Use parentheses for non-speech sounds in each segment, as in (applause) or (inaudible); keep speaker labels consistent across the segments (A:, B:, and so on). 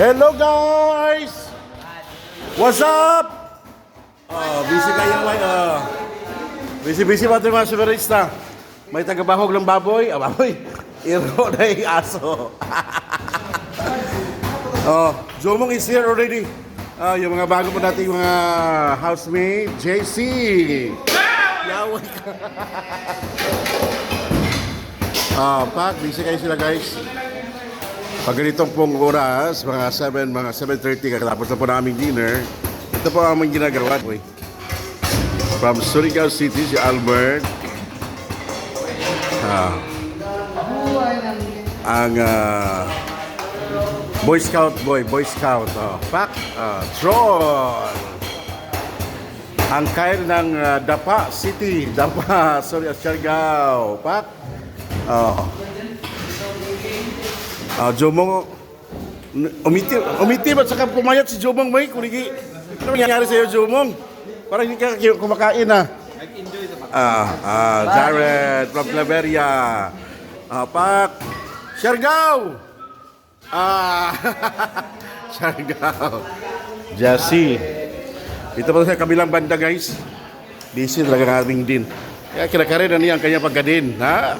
A: Hello guys! What's up? Oh, busy kayo may uh, busy busy pa tayo mga superista. May tagabahog ng baboy, ah, baboy. (laughs) Iro na yung aso. (laughs) oh, Jomong is here already. Ah, yung mga bago pa nating mga housemate, JC. Yaway ka. (laughs) Ah, pak, busy kayo sila guys. Pag ganitong pong oras, mga 7, mga 7.30, kakatapos na po na aming dinner, ito po ang aming ginagawa. From Surigao City, si Albert. Ah. ang ah, Boy Scout boy, Boy Scout. Oh. Pak, ah, Tron. Ang kair ng ah, Dapa City, Dapa, (laughs) sorry, Siargao. Pak. Oh. Ah, Jomong, umitim, umitim at saka pumayat si Jomong may kuligi. Ano nangyari sa iyo, Jomong? Parang hindi ka kumakain ah.
B: Nag-enjoy sa
A: Ah, ah, Jared from Claveria. Ah, Pak. Ah, (laughs) Siargao. Jesse. Ito pa sa kabilang banda, guys. Busy talaga ng ating din. Kaya kinakarin na niya ang kanya pagkadin. Ha?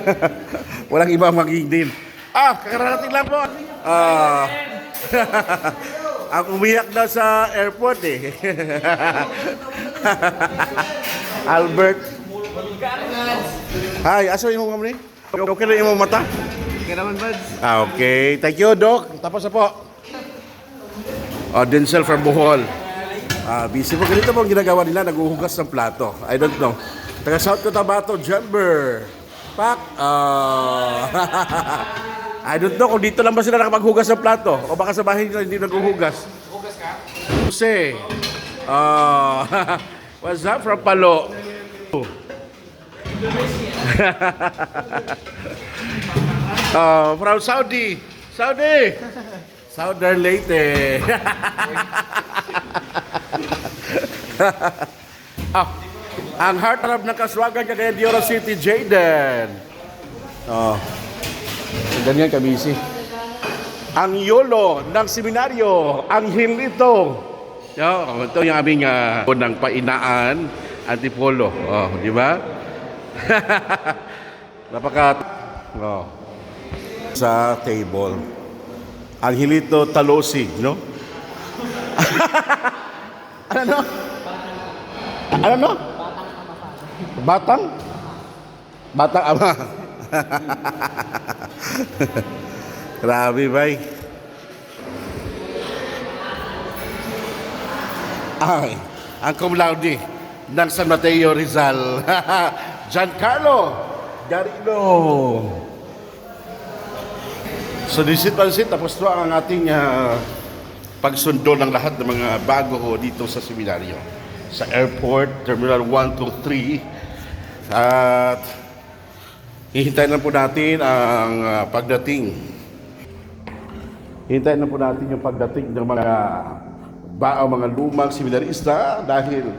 A: (laughs) Walang iba magiging din. Ah, kakararating lang po. Ah. (laughs) ang umiyak daw sa airport eh. (laughs) Albert. Hi, asa yung mga? Okay na yung mga mata?
B: Kaya naman, Buds.
A: Ah, okay. Thank you, Doc. Tapos na po. Oh, Denzel from Bohol. Ah, busy po. Ganito po ang ginagawa nila. Naguhugas ng plato. I don't know. Taga South Cotabato, Jember. Pak. Ah. (laughs) I don't know kung dito lang ba sila nakapaghugas ng plato. O baka sa bahay nila hindi naghuhugas. Hugas ka? Jose. Ah. (laughs) what's up from Palo? (laughs) Oh, from Saudi. Saudi. Southern Leyte. (laughs) ah, ang heartthrob ng kaswagan kagaya Diora City, Jaden. Oh. Ganyan kabisi. Ang yolo ng seminaryo, ang hilito. Yo, ito yung aming uh, ng painaan, antipolo. Oh, di ba? (laughs) Napaka oh. sa table. Angelito Talosig, no? (laughs) ano no? Ano no? Batang? Batang ama. (laughs) Grabe, bay. Ay, ang cum laude ng San Mateo Rizal. (laughs) Giancarlo Garino. So disit pansit, tapos to ang ating ah, pagsundo ng lahat ng mga bago dito sa seminaryo. Sa airport, Terminal 1 to 3. At hihintayin lang po natin ang ah, pagdating. Hintayin lang po natin yung pagdating ng mga ba mga lumang seminarista dahil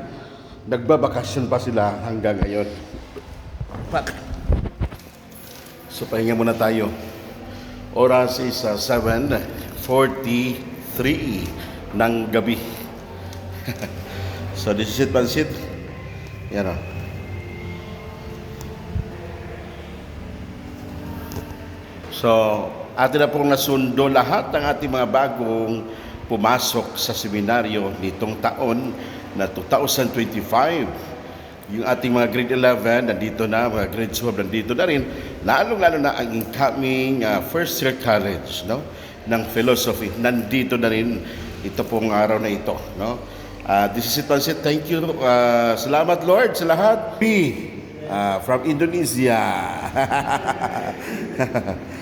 A: nagbabakasyon pa sila hanggang ngayon. Pak. So pahinga muna tayo. Oras is uh, 7.43 ng gabi. (laughs) so this is it, Pansit. Yan o. So, atin na pong nasundo lahat ng ating mga bagong pumasok sa seminaryo nitong taon na 2025. Yung ating mga grade 11, nandito na, mga grade 12, nandito na rin. Lalong-lalo na ang incoming uh, first year college no? ng philosophy. Nandito na rin ito pong araw na ito. No? Uh, this is it, Pansit. Thank you. Uh, salamat, Lord, sa lahat. B, uh, from Indonesia. (laughs)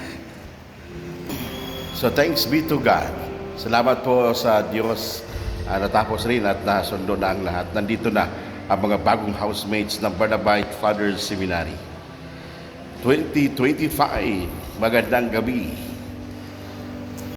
A: So thanks be to God. Salamat po sa Diyos. Ah, natapos rin at nasundo na ang lahat. Nandito na ang mga bagong housemates ng Barnabite Fathers Seminary. 2025. Magandang gabi.